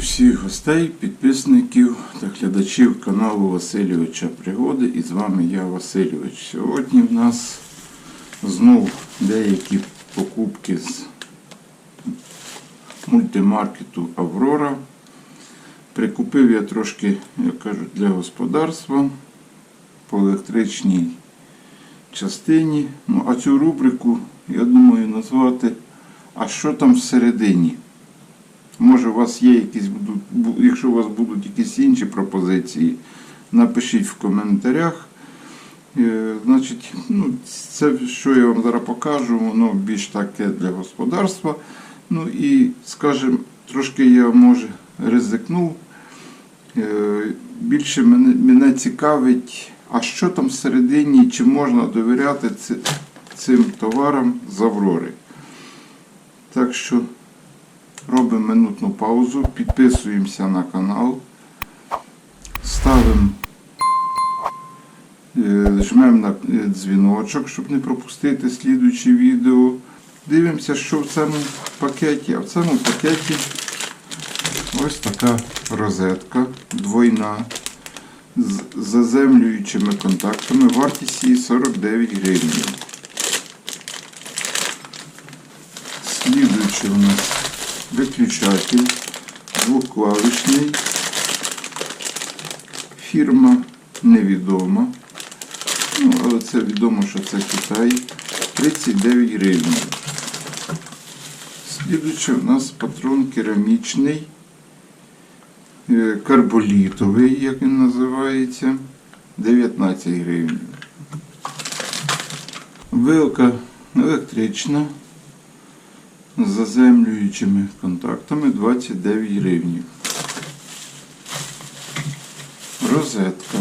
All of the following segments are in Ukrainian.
всіх гостей, підписників та глядачів каналу Васильовича Пригоди. І з вами я, Васильович. Сьогодні в нас знов деякі покупки з мультимаркету Аврора. Прикупив я трошки, як кажуть, для господарства по електричній частині. Ну, а цю рубрику, я думаю, назвати А що там всередині? Може, у вас є якісь будуть, якщо у вас будуть якісь інші пропозиції, напишіть в коментарях. Е, Значить, ну, це, що я вам зараз покажу, воно більш таке для господарства. Ну і, скажімо, трошки я може ризикнув. Е, Більше мене, мене цікавить, а що там всередині, чи можна довіряти цим товарам з Аврори. Так що робимо минутну паузу, підписуємося на канал, ставимо, е, жмемо на е, дзвіночок, щоб не пропустити слідуючі відео. Дивимося, що в цьому пакеті. А в цьому пакеті ось така розетка двойна з заземлюючими контактами. Вартість її 49 гривень. Слідуючий у нас виключатель двоклавішний. Фірма невідома. Ну, але це відомо, що це Китай. 39 гривень. Слідуючий у нас патрон керамічний, е, карболітовий, як він називається, 19 гривень. Вилка електрична заземлюючими контактами 29 гривень. Розетка.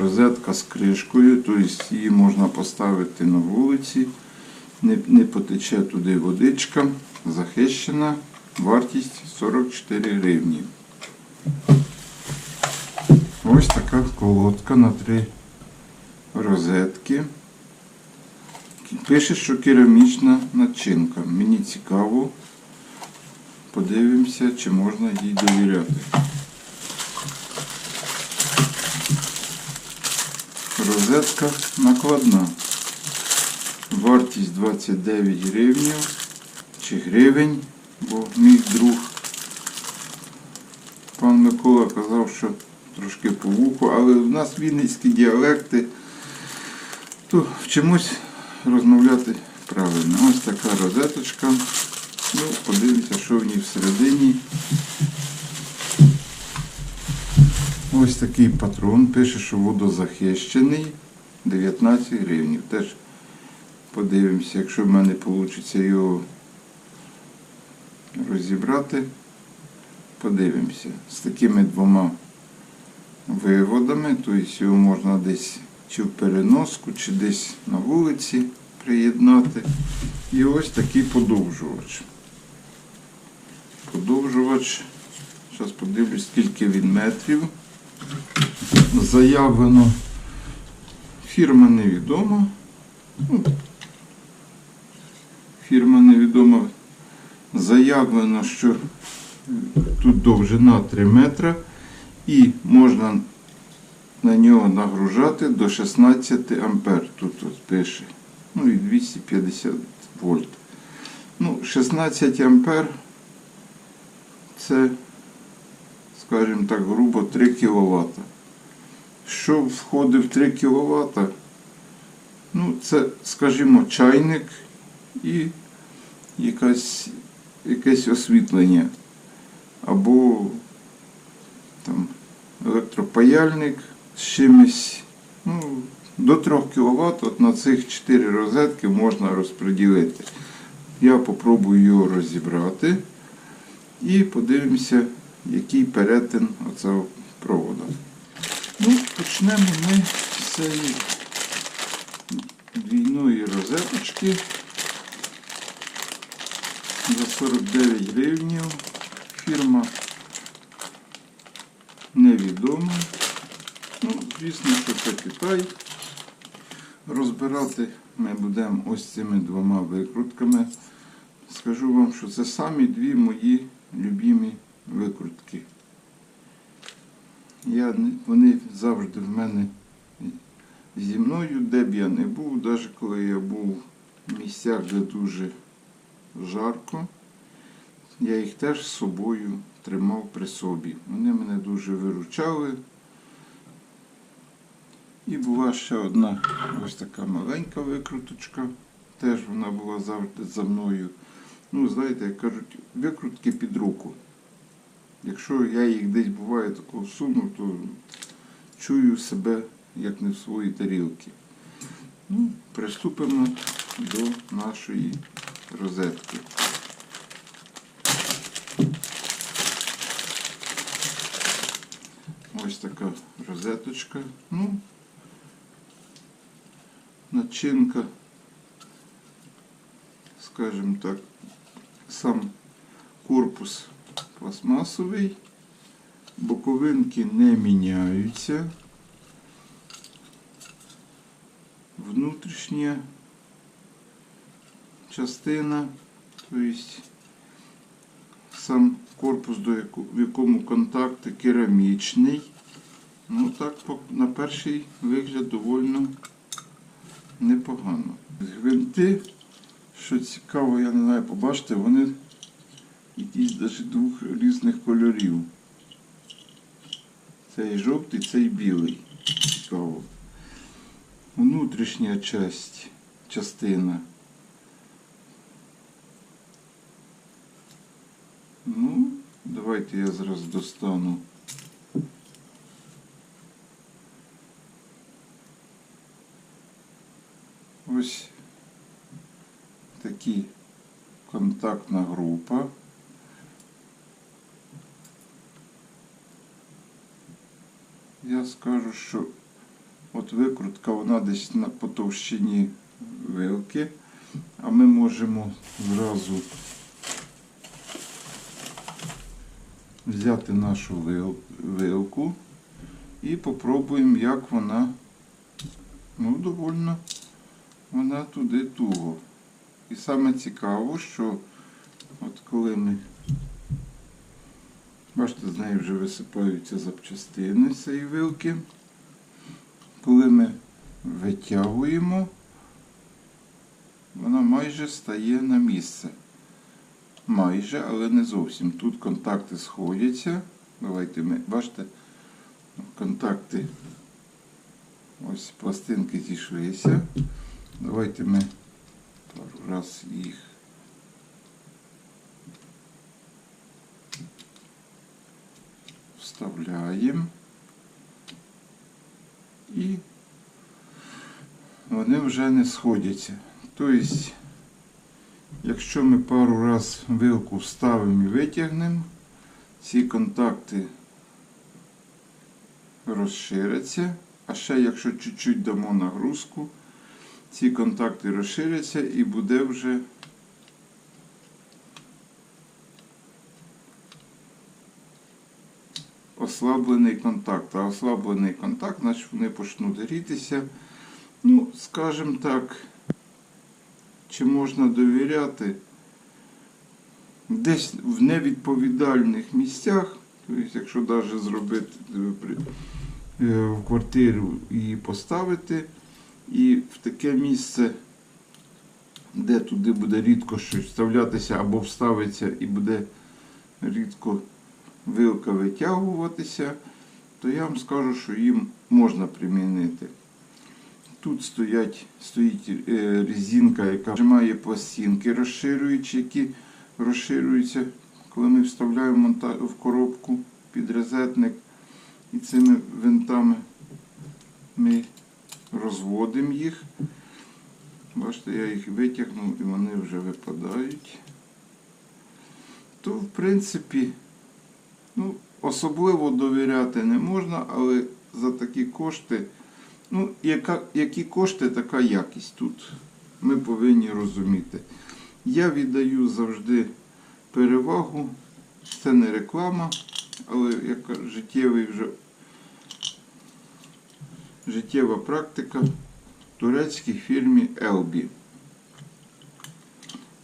Розетка з кришкою, тобто її можна поставити на вулиці, не, не потече туди водичка, захищена, вартість 44 гривні. Ось така колодка на три розетки. Пише, що керамічна начинка. Мені цікаво. Подивимося, чи можна їй довіряти. Розетка накладна. Вартість 29 гривень чи гривень, бо мій друг пан Микола казав, що трошки по вуху, але в нас вінницькі діалекти, то вчимось розмовляти правильно. Ось така розеточка. Ну, подивимося, що в ній всередині. Ось такий патрон. Пише, що водозахищений 19 гривень. Теж подивимося, якщо в мене вийде його розібрати. Подивимося. З такими двома виводами, тобто його можна десь чи в переноску, чи десь на вулиці приєднати. І ось такий подовжувач. Подовжувач. Зараз подивлюсь, скільки він метрів. Заявлено. Фірма невідома. Ну, Фірма невідома. Заявлено, що тут довжина 3 метра і можна на нього нагружати до 16 ампер. Тут от пише. Ну і 250 вольт. Ну, 16 ампер це, скажімо так, грубо 3 кВт. Що входить в 3 кВт? Ну, це, скажімо, чайник і якась, якесь освітлення. Або там електропаяльник з чимось. Ну, до 3 кВт от на цих 4 розетки можна розподілити. Я попробую його розібрати і подивимося, який перетин оцього проводу. Ну, почнемо ми з цієї двійної розеточки за 49 гривень. Фірма невідома. Ну, звісно, що це Китай. Розбирати ми будемо ось цими двома викрутками. Скажу вам, що це самі дві мої любимі викрутки. Я, вони завжди в мене зі мною, де б я не був, навіть коли я був в місцях, де дуже жарко, я їх теж з собою тримав при собі. Вони мене дуже виручали. І була ще одна ось така маленька викруточка. Теж вона була завжди за мною. Ну, знаєте, як кажуть, викрутки під руку. Якщо я їх десь буває такого суну, то чую себе як не в своїй тарілці. Ну, приступимо до нашої розетки. Ось така розеточка. Ну, начинка, скажімо так, сам корпус пластмасовий, боковинки не міняються. Внутрішня частина, тобто сам корпус, в якому контакти керамічний. Ну так, на перший вигляд доволі непогано. Гвинти, що цікаво, я не знаю, побачите, вони якісь навіть двох різних кольорів. Цей жовтий, цей білий. Цікаво. Внутрішня часть, частина. Ну, давайте я зараз достану. Ось такі контактна група. Я скажу, що от викрутка вона десь на по товщині вилки, а ми можемо зразу взяти нашу вил- вилку і попробуємо, як вона, ну, довольно вона туди туго. І саме цікаво, що от коли ми, бачите, з неї вже висипаються запчастини цієї вилки, коли ми витягуємо, вона майже стає на місце. Майже, але не зовсім. Тут контакти сходяться. Давайте ми, бачите, контакти, ось пластинки зійшлися. Давайте ми пару раз їх вставляємо. І вони вже не сходяться. Тобто, якщо ми пару раз вилку вставимо і витягнемо, ці контакти розширяться, а ще якщо чуть-чуть дамо нагрузку, ці контакти розширяться і буде вже ослаблений контакт. А ослаблений контакт, значить вони почнуть грітися. Ну, скажімо так, чи можна довіряти десь в невідповідальних місцях, тобто, якщо навіть зробити е, е, в квартиру і поставити, і в таке місце, де туди буде рідко щось вставлятися або вставиться і буде рідко вилка витягуватися, то я вам скажу, що їм можна примінити. Тут стоять, стоїть е, резинка, яка тримає пластинки розширюючі, які розширюються, коли ми вставляємо в коробку під розетник. І цими винтами ми розводимо їх. Бачите, я їх витягнув і вони вже випадають. То, в принципі, ну, особливо довіряти не можна, але за такі кошти, ну, яка, які кошти, така якість тут. Ми повинні розуміти. Я віддаю завжди перевагу. Це не реклама, але як життєвий вже життєва практика турецькій фірмі Елбі.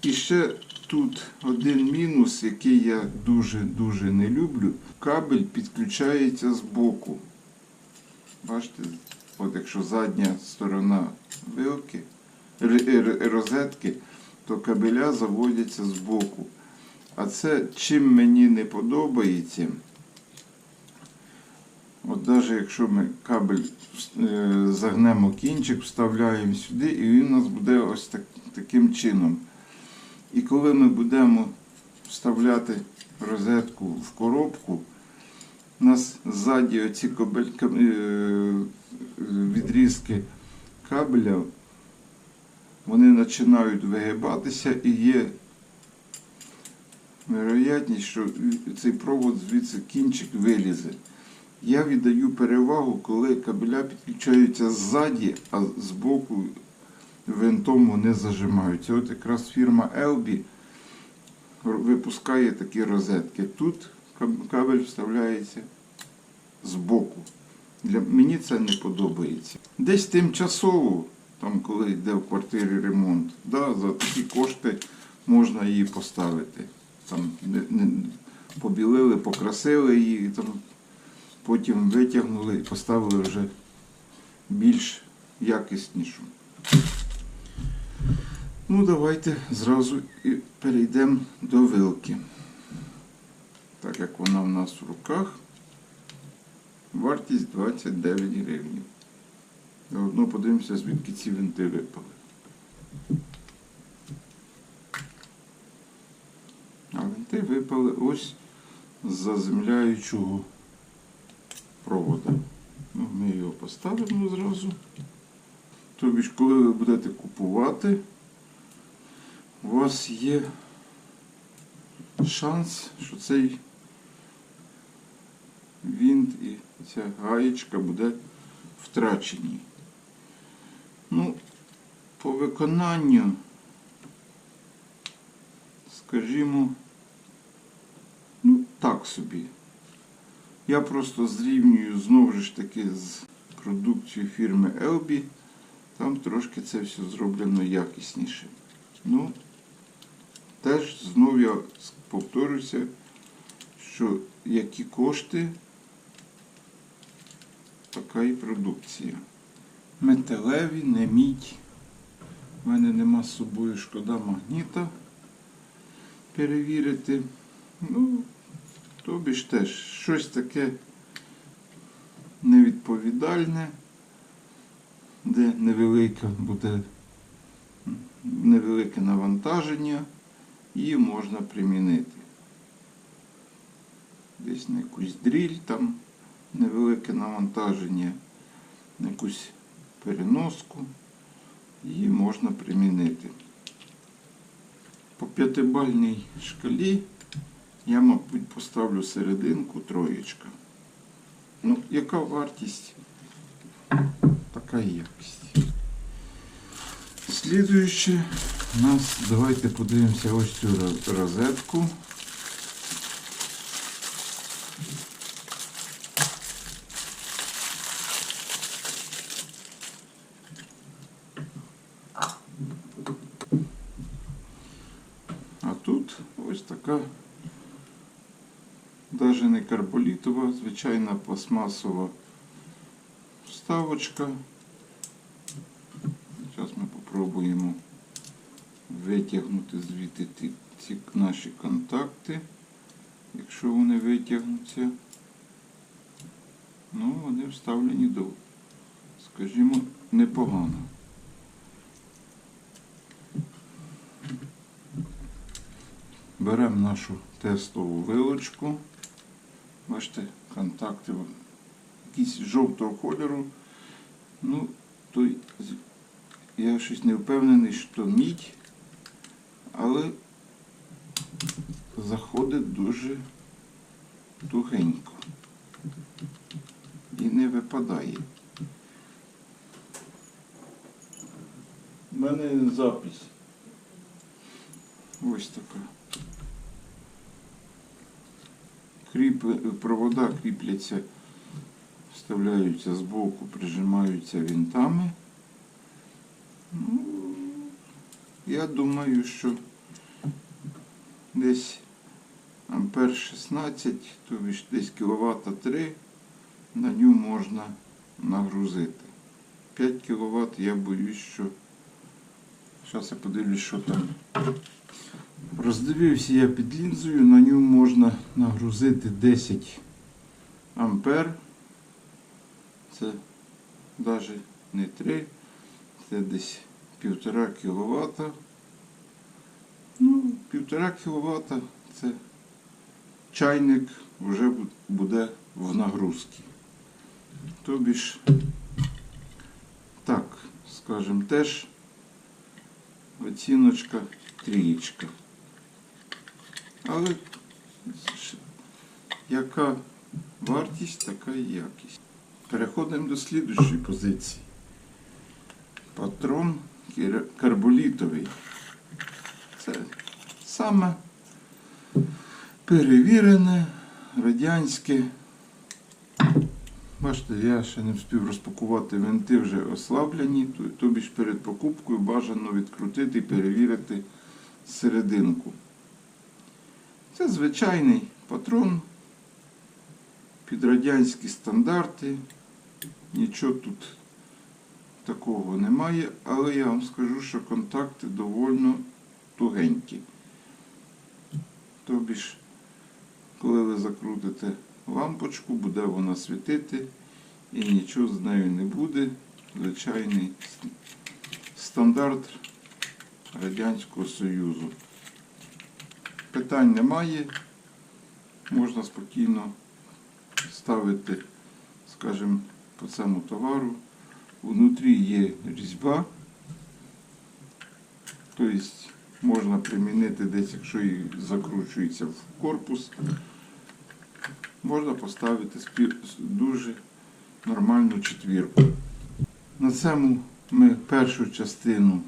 І ще тут один мінус, який я дуже-дуже не люблю. Кабель підключається з боку. Бачите, от якщо задня сторона вилки, розетки, то кабеля заводяться з боку. А це чим мені не подобається. От навіть якщо ми кабель е, загнемо кінчик, вставляємо сюди, і він у нас буде ось так, таким чином. І коли ми будемо вставляти розетку в коробку, у нас ззаді оці кабель, е, відрізки кабеля, вони починають вигибатися і є вероятність, що цей провод звідси кінчик вилізе. Я віддаю перевагу, коли кабеля підключаються ззаді, а збоку винтом вони зажимаються. От якраз фірма Elbi випускає такі розетки. Тут кабель вставляється збоку. Для мені це не подобається. Десь тимчасово, там, коли йде в квартирі ремонт, да, за такі кошти можна її поставити. Там не, не, побілили, покрасили її, там, потім витягнули і поставили вже більш якіснішу. Ну, давайте зразу і перейдемо до вилки. Так як вона в нас в руках, вартість 29 гривень. Заодно подивимося, звідки ці винти випали. А винти випали ось з заземляючого провода. Ну, ми його поставимо зразу. Тобі ж, коли ви будете купувати, у вас є шанс, що цей винт і ця гаєчка буде втрачені. Ну, по виконанню, скажімо, ну, так собі. Я просто зрівнюю знову ж таки з продукцією фірми Elbi. Там трошки це все зроблено якісніше. Ну, теж знову я повторюся, що які кошти, така і продукція. Металеві, не мідь. У мене нема з собою шкода магніта перевірити. Ну, тобі ж теж щось таке невідповідальне, де невелике буде невелике навантаження, її можна примінити. Десь на якусь дріль там невелике навантаження, на якусь переноску, її можна примінити. По п'ятибальній шкалі я, мабуть, поставлю серединку троєчка. Ну, яка вартість? Така і якість. Слідуюче у нас, давайте подивимося ось цю розетку. А тут ось така навіть не карболітова, звичайна пластмасова вставочка. Зараз ми спробуємо витягнути звідти ці наші контакти, якщо вони витягнуться. Ну, вони вставлені до, скажімо, непогано. Беремо нашу тестову вилочку. Бачите, контакти якісь жовтого кольору. Ну, то я щось не впевнений, що мідь, але заходить дуже тугенько і не випадає. У мене запись. Ось така. Кріп... Провода кріпляться, вставляються збоку, прижимаються вінтами. Ну, я думаю, що десь ампер 16, тобі ж десь кіловата 3, на ню можна нагрузити. 5 кВт я боюсь, що. Зараз я подивлюсь, що там. Роздивився я під лінзою, на ньому можна нагрузити 10 ампер. Це навіть не 3, це десь 1,5 кВт. Ну, 1,5 кВт це чайник вже буде в нагрузці. Тобі ж, так, скажімо, теж оціночка трієчка. Але яка вартість, така і якість. Переходимо до слідущої позиції. Патрон карболітовий. Це саме перевірене радянське. Бачите, я ще не встиг розпакувати винти вже ослаблені, тобі ж перед покупкою бажано відкрутити і перевірити серединку. Це звичайний патрон під радянські стандарти. Нічого тут такого немає, але я вам скажу, що контакти довольно тугенькі. Тобі ж, коли ви закрутите лампочку, буде вона світити і нічого з нею не буде. Звичайний стандарт Радянського Союзу. Питань немає. Можна спокійно ставити, скажімо, по цьому товару. Внутрі є різьба. Тобто можна примінити десь, якщо і закручується в корпус, можна поставити дуже нормальну четвірку. На цьому ми першу частину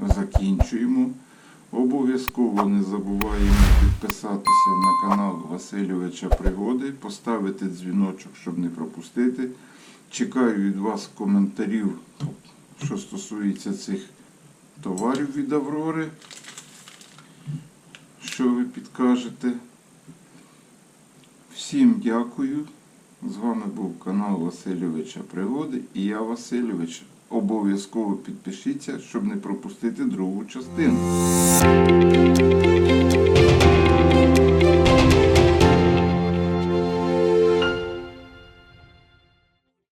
закінчуємо. Обов'язково не забуваємо підписатися на канал Васильовича Пригоди, поставити дзвіночок, щоб не пропустити. Чекаю від вас коментарів, що стосується цих товарів від Аврори. Що ви підкажете? Всім дякую. З вами був канал Васильовича Пригоди і я Васильович. Обов'язково підпишіться, щоб не пропустити другу частину.